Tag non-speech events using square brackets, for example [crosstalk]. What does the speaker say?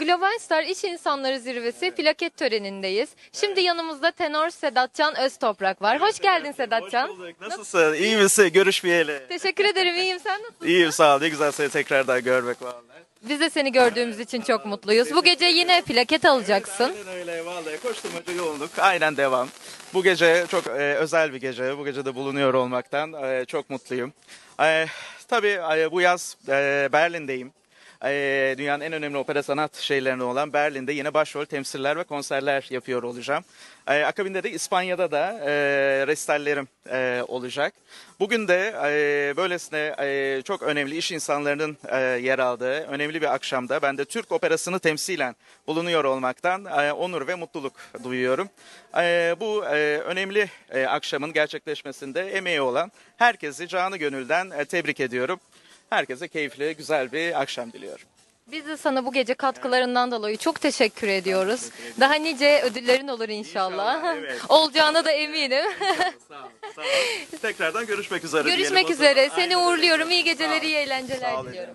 Global Star İş İnsanları Zirvesi plaket törenindeyiz. Şimdi yanımızda tenor Sedatcan Öztoprak var. Hoş geldin Sedatcan. Hoş bulduk. Nasılsın? İyi misin? Görüşmeyeli. Teşekkür ederim. İyiyim. Sen nasılsın? İyiyim sağ ol. Ne güzel seni tekrardan görmek vallahi. Biz de seni gördüğümüz için çok mutluyuz. Bu gece yine plaket alacaksın. Aynen öyle vallahi. Koşturmaca yoğunluk. Aynen devam. Bu gece çok e, özel bir gece. Bu gece de bulunuyor olmaktan e, çok mutluyum. E, tabii e, bu yaz e, Berlin'deyim. E, dünyanın en önemli opera sanat şeylerinden olan Berlin'de yine başrol temsiller ve konserler yapıyor olacağım. E, akabinde de İspanya'da da e, e, olacak. Bugün de e, böylesine e, çok önemli iş insanlarının yer aldığı önemli bir akşamda ben de Türk operasını temsilen bulunuyor olmaktan onur ve mutluluk duyuyorum. Bu önemli akşamın gerçekleşmesinde emeği olan herkesi canı gönülden tebrik ediyorum. Herkese keyifli, güzel bir akşam diliyorum. Biz de sana bu gece katkılarından dolayı çok teşekkür ediyoruz. Daha nice ödüllerin olur inşallah. İnşallah, evet. [laughs] Olacağına da eminim. sağ ol, sağ ol. Tekrardan görüşmek üzere. Görüşmek üzere. Seni Aynen öyle. uğurluyorum. İyi Sağ ol. geceler, iyi eğlenceler Sağ ol diliyorum.